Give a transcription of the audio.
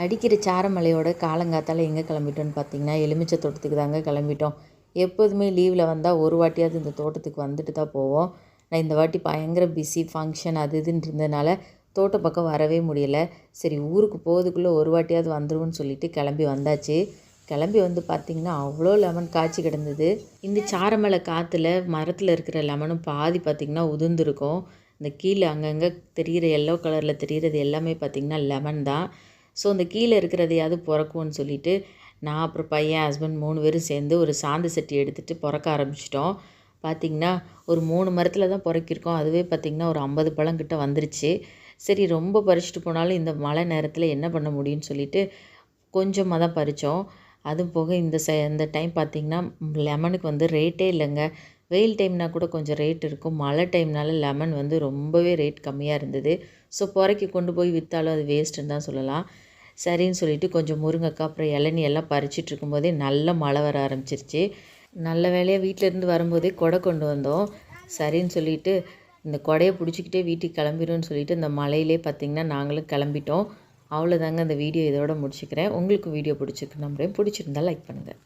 அடிக்கிற சாரமலையோட காலங்காத்தால் எங்கே கிளம்பிட்டோன்னு பார்த்தீங்கன்னா எலுமிச்சை தோட்டத்துக்கு தாங்க கிளம்பிட்டோம். எப்போதுமே லீவில் வந்தால் ஒரு வாட்டியாவது இந்த தோட்டத்துக்கு வந்துட்டு தான் போவோம். நான் இந்த வாட்டி பயங்கர பிஸி ஃபங்க்ஷன் அது இதுன்னு இருந்ததுனால தோட்ட பக்கம் வரவே முடியல. சரி ஊருக்கு போகிறதுக்குள்ளே ஒரு வாட்டியாவது வந்துருவோன்னு சொல்லிட்டு கிளம்பி வந்தாச்சு. கிளம்பி வந்து பார்த்திங்கன்னா அவ்வளோ லெமன் காய்ச்சி கிடந்தது. இந்த சாரமலை காற்றுல மரத்தில் இருக்கிற லெமனும் பாதி பார்த்திங்கன்னா உதிர்ந்துருக்கும். இந்த கீழே அங்கங்கே தெரிகிற எல்லோ கலரில் தெரிகிறது எல்லாமே பார்த்திங்கன்னா லெமன் தான். ஸோ அந்த கீழே இருக்கிறதையாவது பிறக்கும்னு சொல்லிட்டு நான் அப்புறம் பையன் ஹஸ்பண்ட் மூணு பேரும் சேர்ந்து ஒரு சாந்து சட்டி எடுத்துகிட்டு பிறக்க ஆரம்பிச்சிட்டோம். பார்த்திங்கன்னா ஒரு மூணு மரத்தில் தான் பிறக்கிருக்கோம் அதுவே பார்த்திங்கன்னா ஒரு ஐம்பது பழங்கிட்ட வந்துருச்சு. சரி ரொம்ப பறிச்சுட்டு போனாலும் இந்த மழை நேரத்தில் என்ன பண்ண முடியும்னு சொல்லிட்டு கொஞ்சமாக தான் பறித்தோம் அதுவும் போக இந்த ச இந்த டைம் பார்த்திங்கன்னா லெமனுக்கு வந்து ரேட்டே இல்லைங்க. வெயில் டைம்னால் கூட கொஞ்சம் ரேட் இருக்கும். மழை டைம்னால லெமன் வந்து ரொம்பவே ரேட் கம்மியாக இருந்தது. ஸோ புறக்கி கொண்டு போய் விற்றாலும் அது வேஸ்ட்டுன்னு தான் சொல்லலாம். சரின்னு சொல்லிட்டு கொஞ்சம் முருங்கைக்காய் அப்புறம் இளநீ எல்லாம் பறிச்சிட்டு இருக்கும்போதே நல்ல மழை வர ஆரம்பிச்சிருச்சு. நல்ல வேலையாக வீட்டிலேருந்து வரும்போதே கொடை கொண்டு வந்தோம். சரின்னு சொல்லிட்டு இந்த கொடையை பிடிச்சிக்கிட்டே வீட்டுக்கு கிளம்பிடும்னு சொல்லிட்டு இந்த மலையிலே பார்த்திங்கன்னா நாங்களும் கிளம்பிட்டோம். அவ்வளோதாங்க இந்த வீடியோ இதோட முடிச்சுக்கிறேன். உங்களுக்கு வீடியோ பிடிச்சிருக்கு நம்புறேன். பிடிச்சிருந்தா லைக் பண்ணுங்கள்